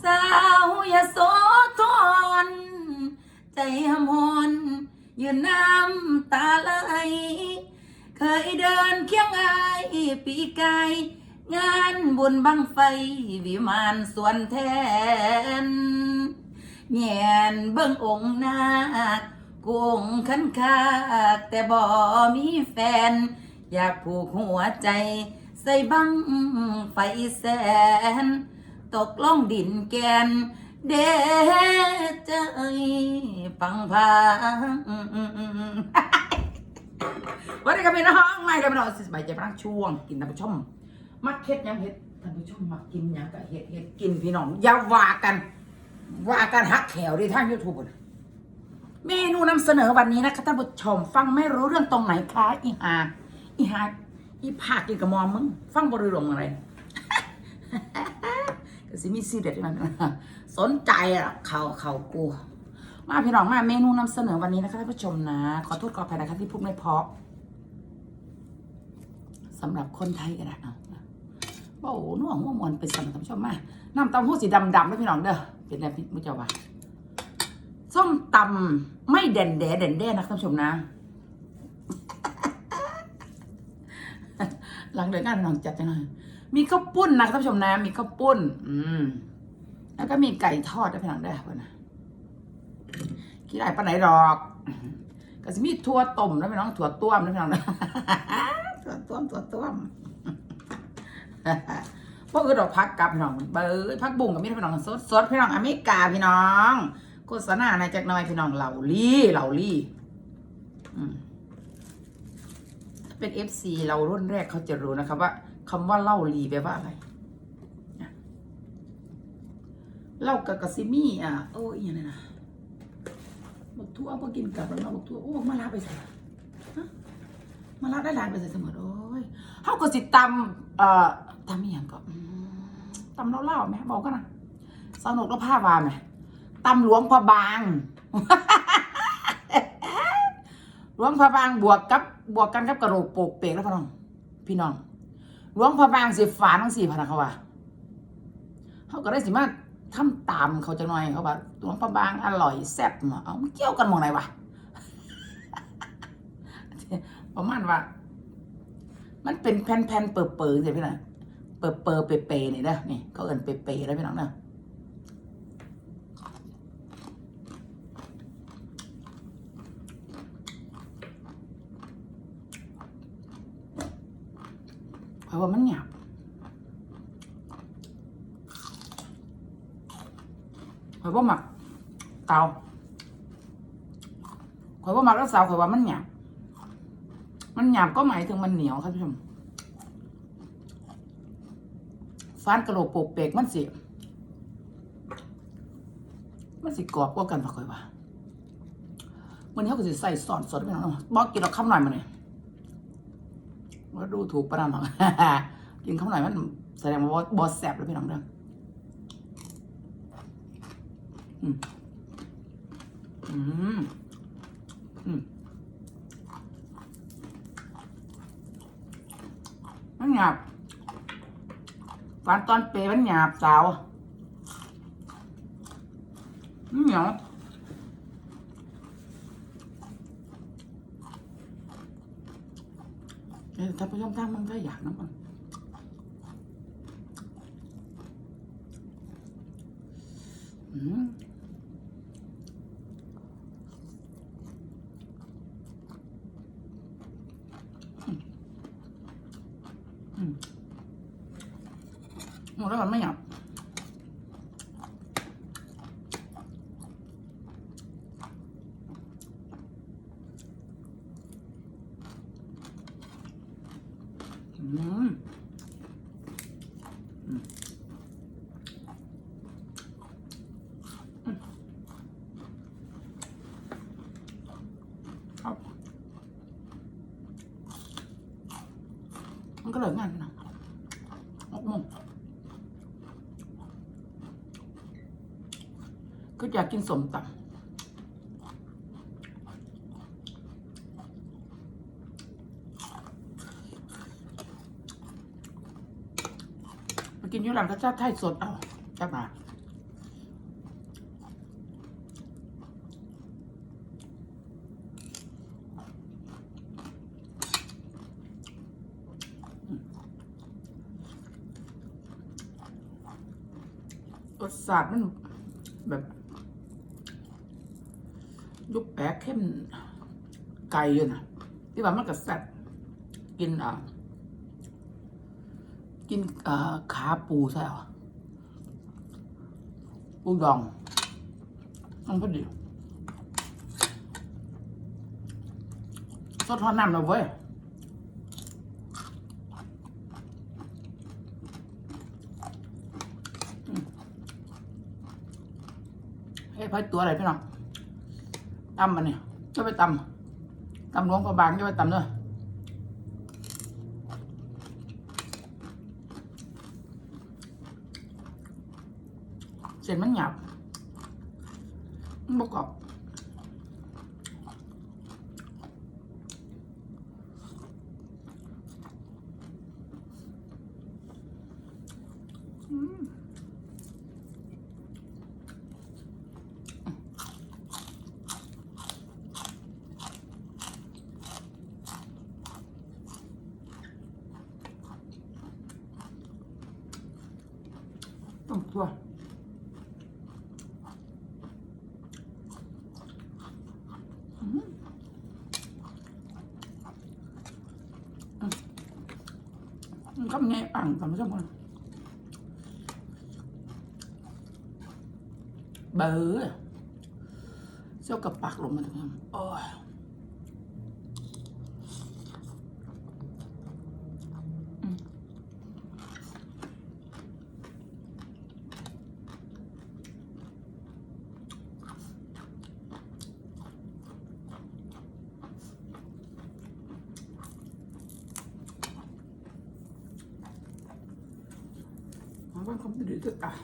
สาวยโสธรใจหำหอนยืนน้ำตาไหลเคยเดินเคียงอายปีกายงานบุญบังไฟวิมานสวนแทนแงนเบิ่งองค์นาคกุ้งขันคากแต่บ่ มีแฟน อยากผูกหัวใจ ใส่บังไฟแสน ตกล่องดินแกนเดใจฟังพางวันนี้ก็เป็นห้องใหม่เลยพี่น้องสิสบายใจพลังช่วงกินท่านผู้ชมมักเฮ็ดยังเฮ็ดท่านผู้ชมมักกินยังก็เฮ็ดเฮ็ดกินพี่น้องอย่าว่ากันว่ากันฮักแขวที่ทางยูทูบเมนูนำเสนอวันนี้นะคะท่านผู้ชม ฟังไม่รู้เรื่องตรงไหนคะอีหาอีหาอีผากกินกับมอมมึง ฟังบริลงอะไร สิมีซีเด็ดมันสนใจอะเขาเขากูมาพี่น้องมาเมนูนำเสนอวันนี้นะคะท่านผู้ชมนะ ขอโทษขออภัยนะคะที่พูดไม่เพราะสำหรับคนไทยก็ได้เอาโอ้โหน่วงหัวมวนเป็นสำหรับท่านผู้ชมมาน้ำต้าหู้สีดำๆนะพี่น้องเด้อเป็นอะไรพี่มุจาว่าส้มตำไม่เด่นแดเด่นแด่นะท่านผู้ชมนะ หลังเดินงานน้องจัดจังเลย มีข้าวปุ้นนะท่านผู้ชมนะ มีข้าวปุ้น อืม แล้วก็มีไก่ทอดด้วยพี่น้องเด้อพ่นนะกี่ได้ปานไหนหรอกก็จะมีถั่วต้มแล้วพี่น้องถั่วต้วมนะพี่น้องนะถั่วต้วมถั่วต้วมพวกคือดอกพักกับพี่น้องเบอร์พักบุ้งกับมีพี่น้องสดสดพี่น้องอเมริกาพี่น้องโฆษณาในจากหน้อยพี่น้องเหล่าลี่เหล่าลี่อืมถ้าเป็นเอฟซีเรารุ่นแรกเขาจะรู้นะครับว่า คำว่าเล่าลีแปลว่าอะไรเล่ากับกะซิมี่อะโอ้ยอย่างนั้นนะบักทั่วพอกินกลับแล้วเนาบักทั่วโอ้มาลาไปใส่มาลาได้ลาไปใส่เสมอโอ้ยเฮาก็สิตำเอ่อตำอีหยังก็อืมตำเล่าๆแม่บอกกันนะสนุกแล้วผ้าวาแม่ตำหลวงพระบางหลวงพระบางบวกกับบวกกันกับกระโหลกโปกเปกแล้วพี่น้อง พี่น้อง หลวงพ่อบางสิฝาทั้งสี่พนักเขาว่าเขาก็ได้สิมาทำตามเขาจะหน่อยเขาว่าหลวงพ่อบางอร่อยแซ่บมาเอามันเกี่ยวกันมองไหนวะประมาณว่า มันเป็นแผ่นๆเปิดๆใช่พี่น้องเปิดเปิดเปเปๆนี่นะนี่เขาเอินเปเปๆแล้วพี่น้องเนาะ เพราะว่ามันหยาบข่อยบ่หมักเตาข่อยบ่หมักแล้วสาวข่อยว่ามันหยาบมันหยาบก็หมายถึงมันเหนียวครับผู้ชมฟานกระโหลกโปกเปกมันสิมันสิกรอบกว่ากันปะข่อยว่าวันนี้เขาก็สิใส่ซอสสดไปหน่อยบอกกินเราคำหน่อยมาเนี่ย ว่าดูถูกประดามหรอกกินคำหน่อยมันแสดงว่าบอสแสบแล้วพี่น้องเด้ออืมอืมอืมมันหยาบฟันตอนเปรย์มันหยาบสาวมันเหนียว เอ้ยถ้าผู้ชมทางมันก็อยากน้ำมันอืมหมดแล้วมันไม่หยับ ก็อยากกินสมตำมากินยุหลังก็จะไทยสดเอาจักมาสชาติมัน เข้มไก่อยู่นะที่ว่ามันก็แซ่บกินอ่ากินอ่าขาปูใช่หรอปูดองมันพอดีสดทอดน้ำเราเว้ยเฮ้ยพายตัวอะไรพี่น้อง ตำมันเนี่ยจะไปตำตำหลวงพระบางจะไปตำเนอเสร็จมันหยาบมันบกอบอืมตัวอืมอืม มันก็ไงอ่างทำไม่ใช่มั้งเบอร์เจ้ากับปากลงมาถึงนั้นโอ้ยอืมมันก็คงจะดีจะตาย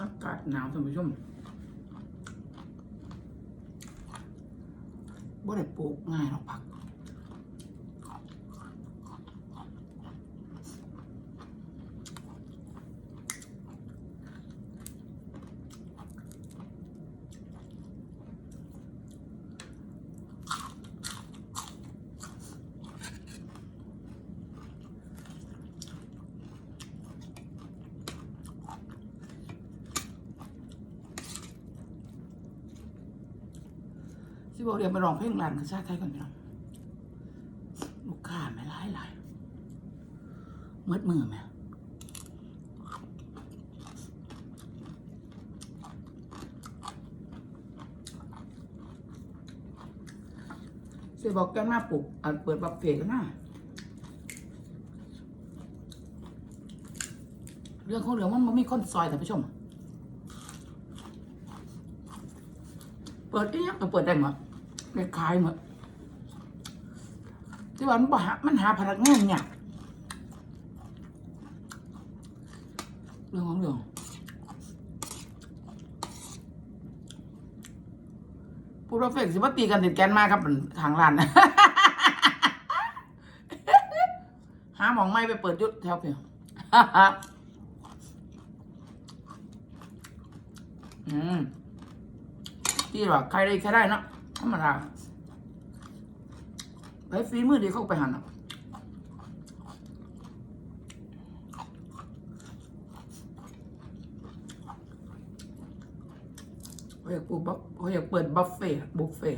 อากาศ หนาวท่านผู้ชมบ่ได้ปลูกง่ายหรอกผัก ที่บอกเรียนไปร้องเพลงร้านกระชาติไทยก่อนพี่น้องลูกค้าไม่ร้ายหลายมืดมือไหมเสียบอกแกมาปลุกอันเปิดบัฟเฟ่กันนะเรื่องของเรื่องมันไม่มีคนซอยแต่ผู้ชม เปิดอีหยังเปิดได้หมด ไปขายหมดที่ว่ามันบ่หามันหาพนักงานเนี่ยเรื่องของเรื่องพูดว่าเฟกสิว่าตีกันติดแกนมากครับมันทางร้านหาหมองไม่ไปเปิดยุดแถวเพียงอืมที่ว่าใครได้ใครได้เนาะ ธรรมดาไปฝีมือดีเข้าไปหันอะเขาอยากเขาอยากเปิดบัฟเฟ่บุฟเฟ่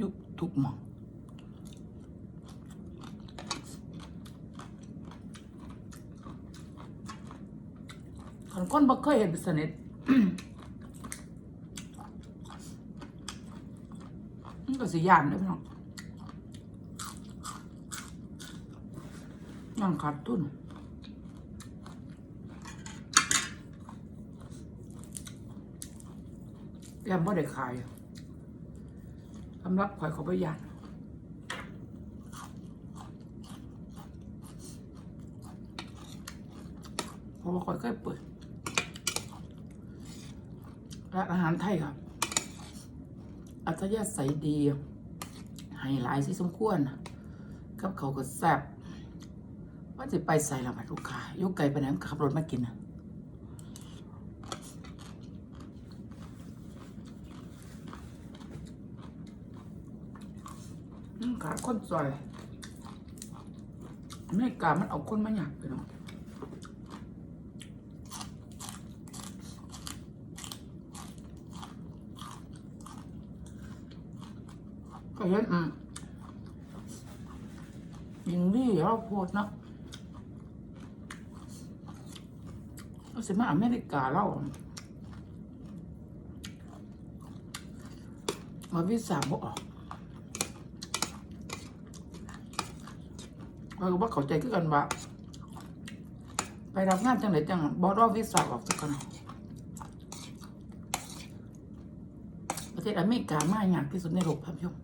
ยุบทุกหม่องขันก้นบักเคยเห็นสนิทมันก็สียานด้วยพี่น้องยังขาดตุ้นแกมบ่ได้ขายอะ สำหรับข่อยเขาไปยานเพราะว่าข่อยเคยเปิดร้านอาหารไทยครับ อัธยาศัยดี ให้หลายสิสมควรกับเขาวก็แซ่บว่าจะไปใส่ละบัดลูกค้า ยกไก่ไปไหนขับรถมากินนะอืมขาด คนซอยไม่กามันเอาคนมาหยาบไปเนาะก็เห็นอืมยิงดีเราโพดนะเอาสิมาอเมริกาเรามาวิสาบ่ออก เราก็บ่เข้าใจคือกันว่า ไปรับงานจังไหนจังบ่รอวิสาออกสักกันประเทศอเมริกามากยากที่สุดในโลกครับพี่ชม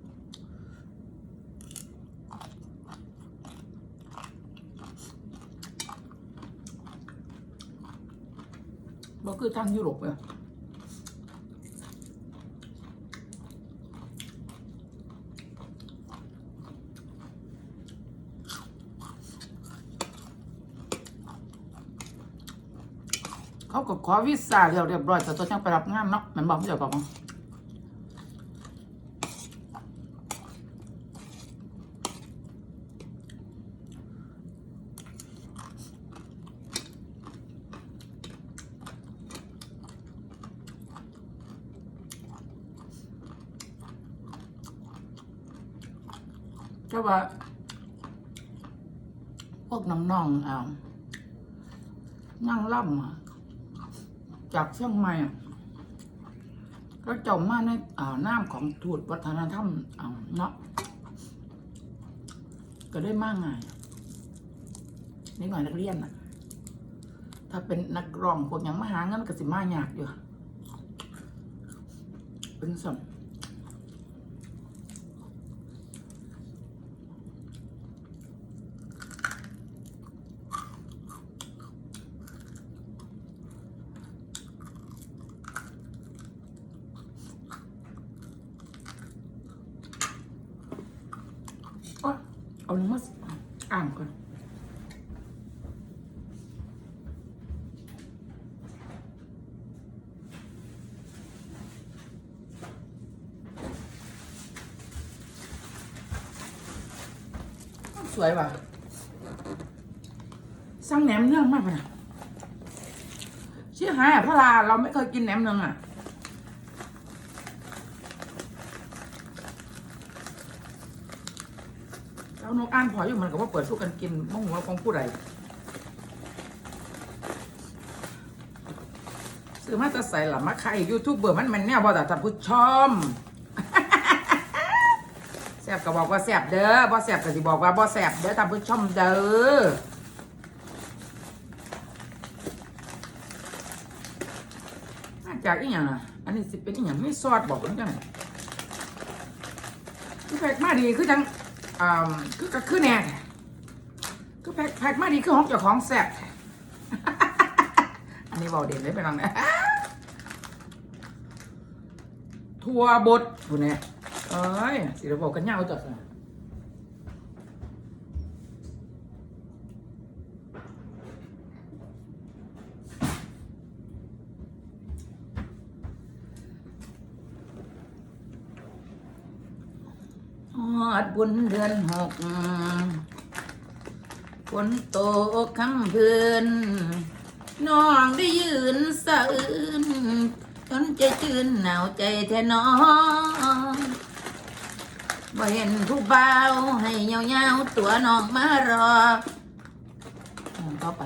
บ่คือทางยุโรปอะ เขาก็ขอวีซ่าเรียบเรียบร้อยแต่ตัวจังไปรับงานเนาะมันบอกไม่เจ้าบอกมั้งก็ว่า พวกน้องๆอ่านั่งล่ำอะ จากเชียงใหม่ก็จมมาในอ่าน้ำของถูดวัฒนธรรมเนาะก็ได้มากไงนี่หน่อยนักเรียนนะถ้าเป็นนักร้องพวกอย่างมหาเงินก็สิมายากอยู่เป็นส่วนโอ๊ยเอาลงมาอ่านก่อน ส วยว่ะสั่งแหนมเนืองมากเลยนะชื่อหายอะพระลาเราไม่เคยกินแหนมเนืองอะเรานกอ่านพออยู่มันก็ว่าเปิดสู้กันกินมองหัวของผู้ใดซื้อมาจะใส่หลัมาใครยูทูบเบอร์มันมันแนวบอแต่ท่านผู้ชม ซ่บก็บอกว่าแซ่บเด้อบ่แซ่บก็สิบอกว่าบ่แซ่บเด้อท่านผู้ชมเด้อมาจากอีหยังอะ อันนี้สิเป็นอีหยังไม่ซอสบอกมันจังไงคือแพ็กมาดีคือจังอ่าคือก็คือแน่คือแพ็กแพ็กมาดีคือของเจ้าของแซ่บอันนี้บอกเด่นเลยไปลองนะทัวบดผู้เนี่ยเอ้ยสิเราบอกกันยาวจัดนะฮอดบุญเดือนหกฝนตกคำพื้นน้องได้ยืนสะอื้นจนใจจืนหนาวใจแท้น้อง บ่เห็นผู้เบาให้เงาเงาตัวน้องมารอเข้าไป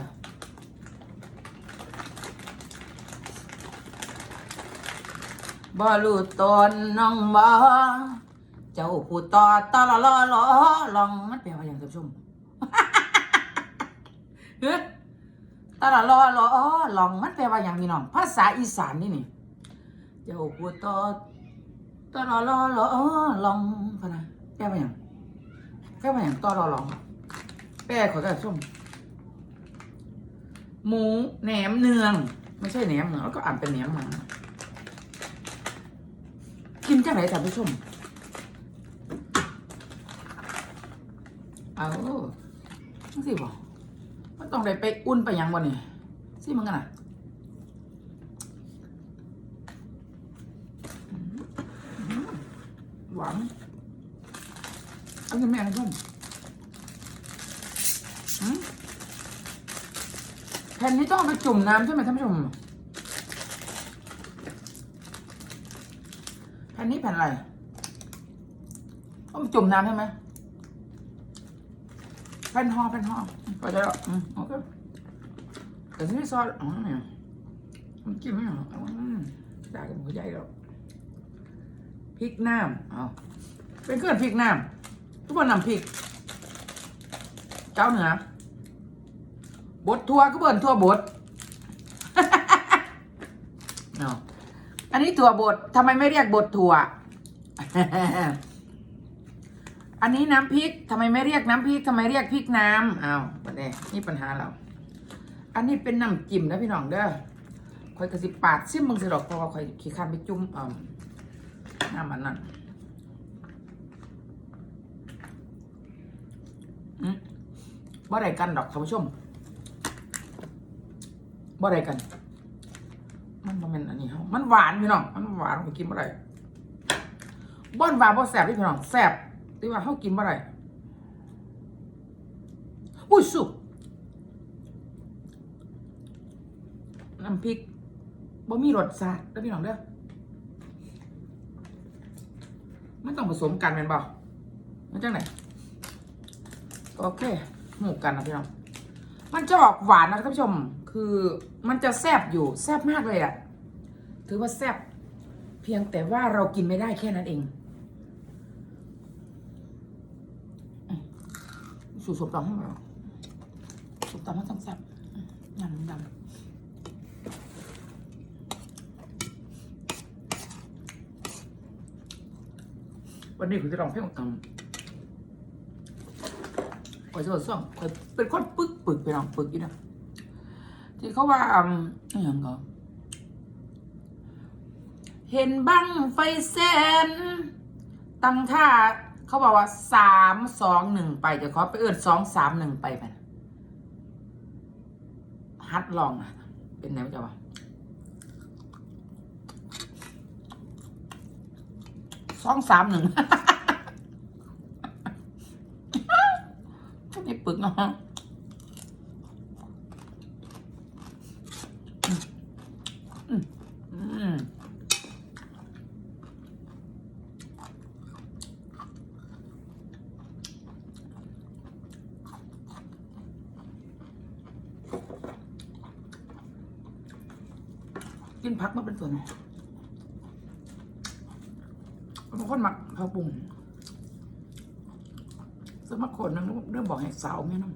บ่รู้ตนน้องบ่เจ้าผู้ต่อตอลอลอลอลองมันแปลว่าอย่างกับชุ่มฮ้ตลอลอลอลองมันแปลว่าอย่างมีน้องภาษาอีสานนี่นี่ เจ้าผู้ต่อ ตอละลอลอลองพะนะแปลว่าอย่างแปลว่าอย่างตอละลองแปลขอท่านผู้มหมูแหนมเนือง ไม่ใช่แหนมเนืองแล้วก็อ่านเป็นแหนมหมากินจังไหนท่านผู้ชมเอาจังสิบ่มันต้องได้ไปอุ่นไปยังบ่เนี่ยสิมันกันน่ะอืมอืม หวานเอาแม่ท่านผู้ชมอืมแผ่นนี้ต้องเอาไปจุ่มน้ำใช่ไหมท่านผู้ชมแผ่นนี้แผ่นอะไรต้องไปจุ่มน้ำใช่ไหมแผ่นห่อแผ่นห่อก็จะแล้วอืมโอเคแต่ที่นี่ซอสอ๋อเนี่ยมันกินไม่หรอกอืมด่ากันหัวใหญ่แล้ว ริกน้ำเอาเป็นเครื่องพริกน้ำทุกคนนำพริก เจ้าเหนือบดทั่วก็เบิ่นทั่วบดเอาอันนี้ถั่วบดทำไมไม่เรียกบดถั่ว อันนี้น้ำพริกทำไมไม่เรียกน้ำพริกทำไมเรียกพริกน้ำเอาประเด็นนี่ปัญหาเรา อันนี้เป็นน้ำจิ้มนะพี่น้องเด้อคอยกระสิบปาดซิมมึงสิหรอกเพราะว่าคอยขี้ข้านไปจุ่มอ่า น้ำมันนั่นบ่ได้กันดอกท่านผู้ชมบ่ได้กัน มันบ่แม่นอันนี้เฮามันหวานพี่น้อง มันหวานไปกินบ่ได้บ่อนหวานบ่แซ่บพี่น้องแซ่บที่ว่าเฮากินบ่ได้อุ้ยสุกน้ำพริกบ่มีรสชาติเด้อพี่น้องเด้อ มันต้องผสมกันแม่นบ่มันจังไหนโอเคหมูกันนะพี่น้องมันจะออกหวานนะท่านผู้ชม คือมันจะแซบอยู่แซบมากเลยอะถือว่าแซบเพียงแต่ว่าเรากินไม่ได้แค่นั้นเองสูตรสมตำให้เราสมตำให้ต้องแซบยำยำ วันนี้คุณจะลองเพ่งตำข่อยจะบอกส่องข่อยเป็นคนปึกปึกไปลองปึกอยู่นะที่เขาว่าอืมอย่างก็เห็นบังไฟแสนตั้งท่าเขาบอกว่าสามสองหนึ่งไปเดี๋ยวเขาไปเอิดสองสามหนึ่งไปไปนฮัดลองนะเป็นไงไม่จ้าวะ สองสามหนึ่งไม่ปึกเนาะอืมอืมกินพักมาเป็นส่วน บางคนหมักเขาปรุงสมัครคนนึงเรื่องบอกให้สาวแม่น้อง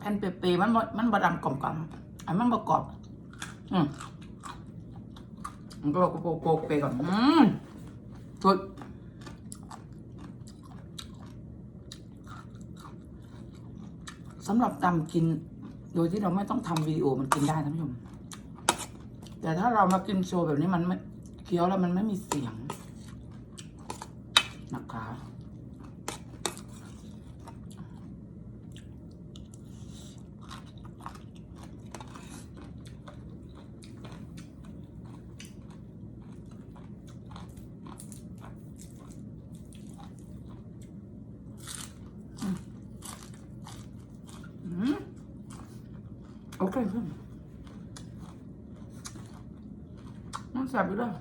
แผ่นเปรย์ๆมันมันบดำกลมกล่อมอันมันประกอบ อืมมันก็โปะโปะเปก่อน อืมสุดสำหรับตำกิน โดยที่เราไม่ต้องทำวิดีโอมันกินได้ท่านผู้ชมแต่ถ้าเรามากินโชว์แบบนี้มันไม่เคี้ยวแล้วมันไม่มีเสียงนะคะ อ เคเพิ่มมันแสบอยู่แล้ว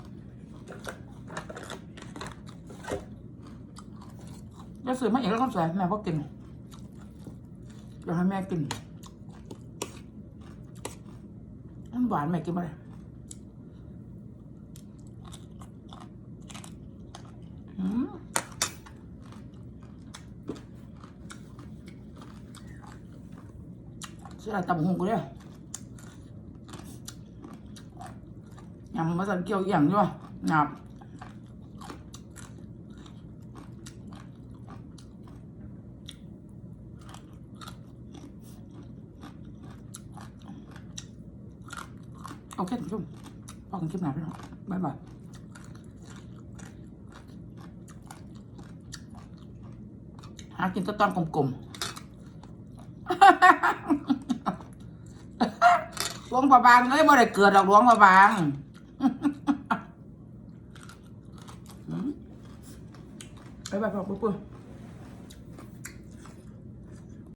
จะซื้อมาอีกแล้วก็ใส่แม่พ่อกินอยาให้แม่กินมันหวานแม่กินมาเลยอืมเสียตำหงกูเลย ยำมาสันเกี่ยวอหย่างด้วยหนับโอเคท่านพอกันคลิปหน้าพี่น้องบ๊ายบายหากินแตะตอนกลมๆหลวงพระบางเอ้ยบ่ได้เกิดหรอกหลวงพระบาง ไปไปพอปุ๊บปุ๊บ